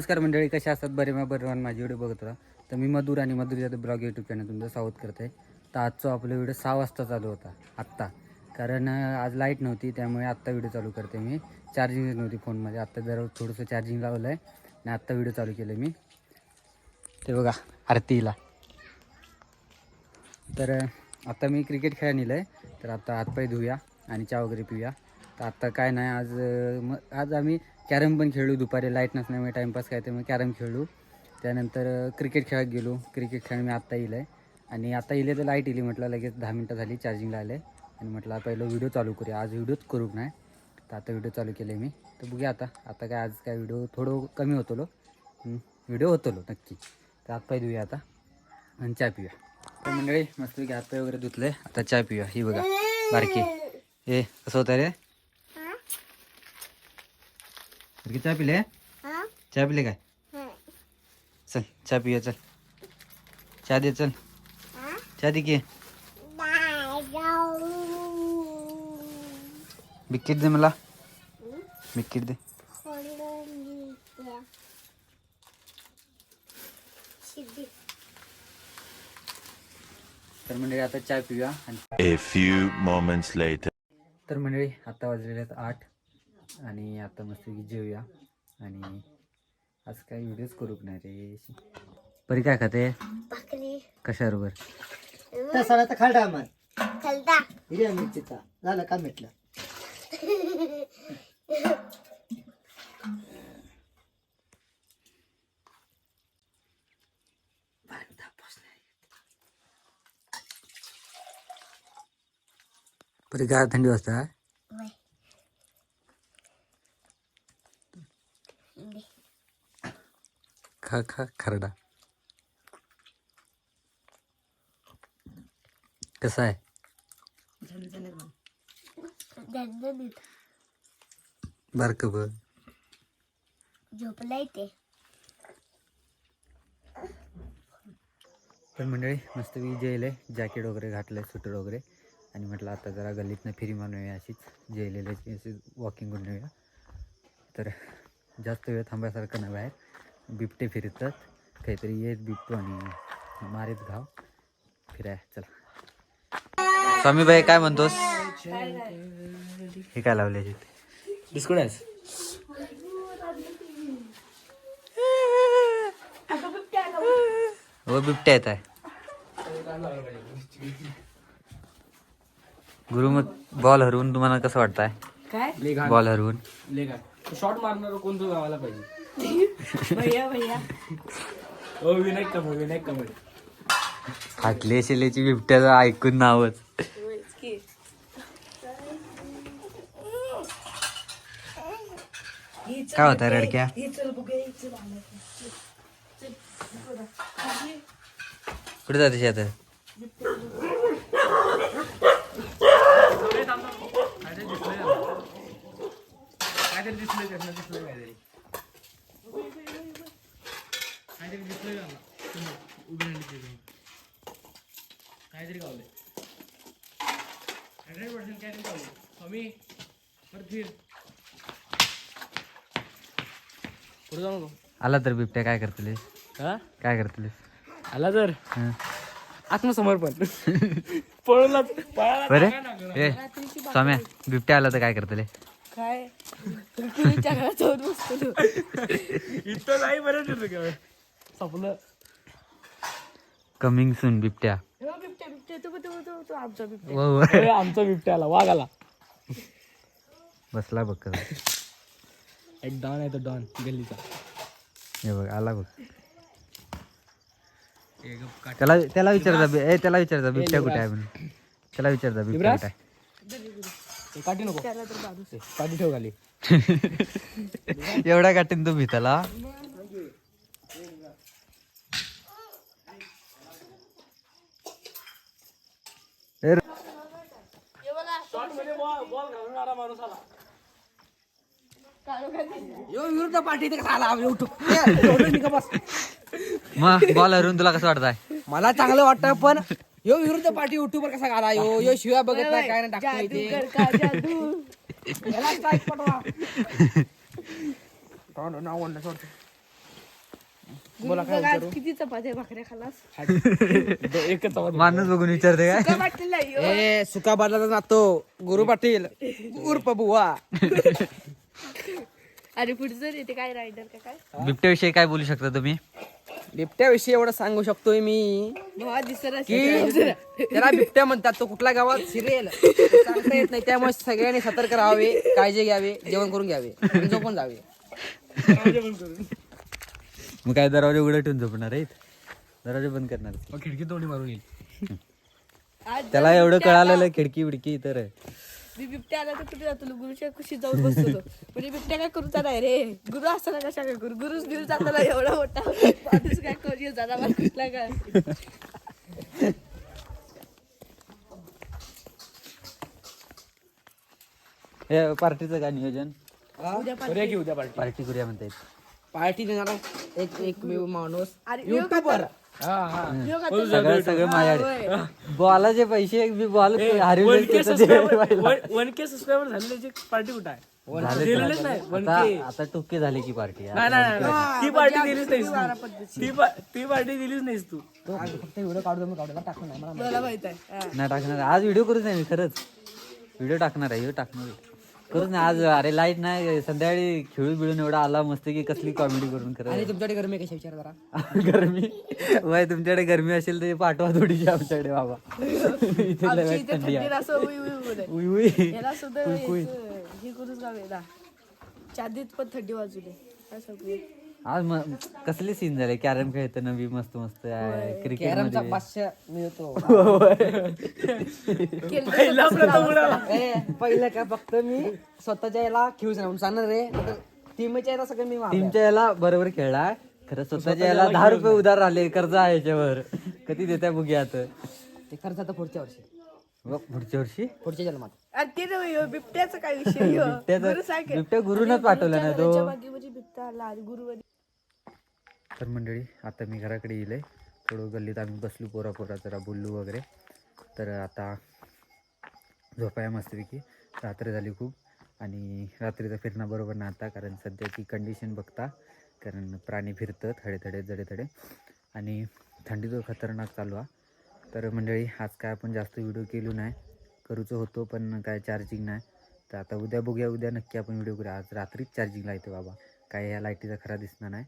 नमस्कार मंडळी कशा असतात? बरे मग बरे. माझी व्हिडिओ बघत होता तर मी मधुर आणि Madhur Yadav blog YouTube channel तुमचं सावध करते तर आजचा आपला व्हिडिओ सहा वाजता चालू होता आत्ता. कारण आज लाइट नव्हती त्यामुळे आत्ता व्हिडिओ चालू करते मी. चार्जिंगच नव्हती फोनमध्ये. आत्ता जरा थोडंसं चार्जिंग लावलं आहे आणि आत्ता व्हिडिओ चालू केलं मी. ते बघा आरतीला. तर आत्ता मी क्रिकेट खेळायला नेलं आहे तर आत्ता हातपाय धुया आणि चहा वगैरे पिऊया. तर आत्ता काय नाही आज मग आज आम्ही कॅरम पण खेळलो दुपारी लाइट नसल्यामुळे टाईमपास काय त्यामुळे कॅरम खेळलो त्यानंतर क्रिकेट खेळत गेलो. क्रिकेट खेळ मी आत्ता येईल आहे आणि आता येईल तर लाइट येईल म्हटलं लगेच दहा मिनटं झाली चार्जिंगला आले आणि म्हटलं पहिलं व्हिडिओ चालू करूया. आज व्हिडिओच करू नाही. तर आता व्हिडिओ चालू केले मी. तर बघूया आता. आता काय आज काय व्हिडिओ थोडं कमी होतलो. व्हिडिओ होतो नक्की. तर आत पाय धुया आता. आणि चहा पिऊया. तर मंडळी मस्त की पाय वगैरे धुतले आता चहा पिऊया. ही बघा बारकी. हे कसं होतं रे? बारकी चहा पिले चहा पिले काय? चल चहा पिऊया चल. चहा दे चल. चहा दे की. बिस्किट दे मला. बिस्किट दे. तर मंडळी आता चहा पिऊया आणि A few moments later. तर मंडळी आता वाजलेले आहेत आठ. आणि आता मस्तपैकी जेवूया. आणि आज काही व्हिडिओज करू नाही रे? परी काय खाते? कशाबरोबर तसा तर खलदा हिरव्या मिरचीचा झालं का म्हटलं परी काय थंडी वाजता खा खा खरडा. कसा आहे? बारक बघ. झोपलाय ते. तर मंडळी मस्त जेले जॅकेट वगैरे घातलं स्वेटर वगैरे. आणि म्हटलं आता जरा गल्लीतनं फिरी मारूया अशीच. जेलेले वॉकिंग करून येऊया. तर जास्त वेळ थांबायसारखं नाही बाहेर बिबटे फिरतात. काहीतरी येत बिबटो आणि मारीत घाव. फिराय चला. स्वामीबाई काय म्हणतोस? हे काय लावले बिस्कुट आहेस? हो बिबट्या येत आहे. गुरु मग बॉल हरवून तुम्हाला कसं वाटतंय? ले घाण बॉल हरवून. शॉट मारणार कोण तो गावाला पाहिजे. भैया भैया. ओ विनायक कमळ विनायक कमळ. फाटले शिलेची बिबट्याचं ऐकून नावच. काय होत रडक्या? कुठे जाते आता? काहीतरी दिसलं त्यातनं दिसलं काहीतरी. काहीतरी दिसलं का समोर उभी राहिली तिथे. काहीतरी गावलंय. हंड्रेड पर्सेंट काहीतरी स्वामी परत फिर. पुढे जाऊ नको आला तर बिबट्या काय करतले हा? काय करतले आला तर? आत्मसमर्पण. पळला पळाला बरे ए स्वाम्या बिबट्या आला तर काय करतले काय? तुमच्या घरात जाऊन बसतो इथं नाही बरं ठरलं का? संपलं. कमिंग सून बिबट्या. बिबट्या बिबट्या. तो तो तो तो आमचा बिबट्या. व व. अरे, आमचा बिबट्या आला. वाघ आला. बसला बघ कसा. एक डॉन आहे तो डॉन. गल्लीचा. हे बघ आला बघ. त्याला त्याला विचारता त्याला विचारता बिबट्या कुठे आहे म्हणून. त्याला विचारता बिबट्या कुठे आहे? काठी नको. काठी ठेव खाली. एवढा काटीन तो भीताला विरुद्ध पाठी कसा आला मग बॉल हरून तुला कसं वाटतंय? मला चांगलं वाटतं पण यो विरुद्ध पार्टी युट्यूबर कसा आला? यो यो शिवाय बघत नाही काय नाही टाकतो इथे. जादूगर का जादू? याला strike पटवा. तोंड नाव म्हणलं सोड. बोला काय बघ, आज विचारू? किती चपात्या भाकऱ्या खालास? एकच आवाज माणूस बघून विचारते काय? वाटलेला? ए सुका बादलाचा नातो गुरु पाटील उर्फ बुवा. अरे पुढचं येते काय रायडर का काय? बिबट्याविषयी काय बोलू शकता तुम्ही? बिबट्याविषयी एवढं सांगू शकतोय मी. की त्याला बिबट्या म्हणतात तो कुठल्या गावात शिरेल? सांगता येत नाही. त्यामुळे सगळ्यांनी सतर्क राहावे काळजी घ्यावे जेवण करून घ्यावे आणि झोपून जावे. मग काय दरवाजे उघडे ठेवून झोपणार आहेत? दरवाजे बंद करणार खिडकी तोंडी मारून येईल. त्याला एवढं कळालेलं खिडकी बिडकी तर मी बिबट्या आला तर कुठे जातो? गुरुच्या खुशीत जाऊन बसतो. म्हणजे बिबट्या काय करूचा नाही रे गुरु असताना कशा काय करू? गुरुच घेऊन जाताना एवढा मोठा माणूस काय करू? जाणार मला कुठला काय? हे पार्टीचं काय नियोजन? करूया की उद्या पार्टी. पार्टी करूया म्हणतायत. पार्टी देणारा एक एक मी माणूस अरे ह्यो युट्यूबर का सगळं सगळं माझ्याकडे. बॉलाचे पैसे मी ball one K subscriber one K subscriber झालेल्याची party कुठं आहे? दिलेलेच नाही वन के आता टुक्के झाले की पार्टी नाही नाही नाही. ती पार्टी दिलीच नाहीस तू. पार्टी दिलीच नाहीस तू. फक्त व्हिडिओ काढतो मी काढतो टाकून नाही हा. नाही टाकणार आज व्हिडिओ करूच नाही मी खरंच. व्हिडिओ टाकणार आहे टाकणार करूच नाही आज अरे लाइट नाही संध्याकाळी खेळू बिळून एवढा आला मस्त की कसली कॉमेडी करून आणि करत तुमच्याकडे गरमी कशा विचार जरा. गरमी? वय तुमच्याकडे गरमी असेल तर पाठवा थोडीशी आमच्याकडे बाबा. इथे लय आमच्या वाईट इथे थंडी आहे. थंडीत असं उई उई उई. उई उई. याला सुद्धा याचं हे करूच गावे ना चादीत पण थंडी काय सांगू आज म- कसले सीन झाले? कॅरम खेळतं नवी मस्त मस्त क्रिकेट कॅरमचा पाचशे मिळतो. ए पहिलं काय फक्त मी स्वतःच्या याला खेळूच नाही सांगणार रे. टीमच्या याला सगळं मी मारलं. टीमच्या याला बरोबर खेळला. खरं स्वतःच्या याला दहा रुपये उधार आले कर्ज आहे याच्यावर. कधी देताय बघूया आता? ते खर्च आता पुढच्या वर्षी. व पुढच्या वर्षी? पुढच्या जन्मात अरे ते नव्हे ह्यो, बिबट्याचा काय विषय ह्यो? बिबट्याचा- गुरु सारखे. बिबट्या गुरुनच पाठवला ना तो. म्हणजे बिबट्या आला आणि गुरु तर मंडळी आता मी घराकडे येईल थोडं गल्लीत आम्ही बसलो पोरा पोरा जरा बोललो वगैरे. तर आता झोपाया मस्तपैकी. रात्र झाली खूप आणि रात्रीचा फिरणं बरोबर नाही आता कारण सध्याची कंडिशन बघता कारण प्राणी फिरतं थडे थडे जडे थडे आणि थंडी तो खतरनाक चालू आहे. तर मंडळी आज काय आपण जास्त व्हिडिओ केलो नाही. करूचं होतो पण काय चार्जिंग नाही. तर आता उद्या बघूया उद्या नक्की आपण व्हिडिओ करूया. आज रात्रीच चार्जिंगला येते बाबा. काय ह्या लाईटीचा खरा दिसणार नाही.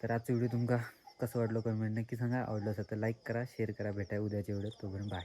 तर आजचा व्हिडिओ तुमका कसं वाटलं कमेंट नक्की सांगा. आवडलं असं तर लाईक करा शेअर करा. भेटा उद्याच्या व्हिडिओ तोपर्यंत बाय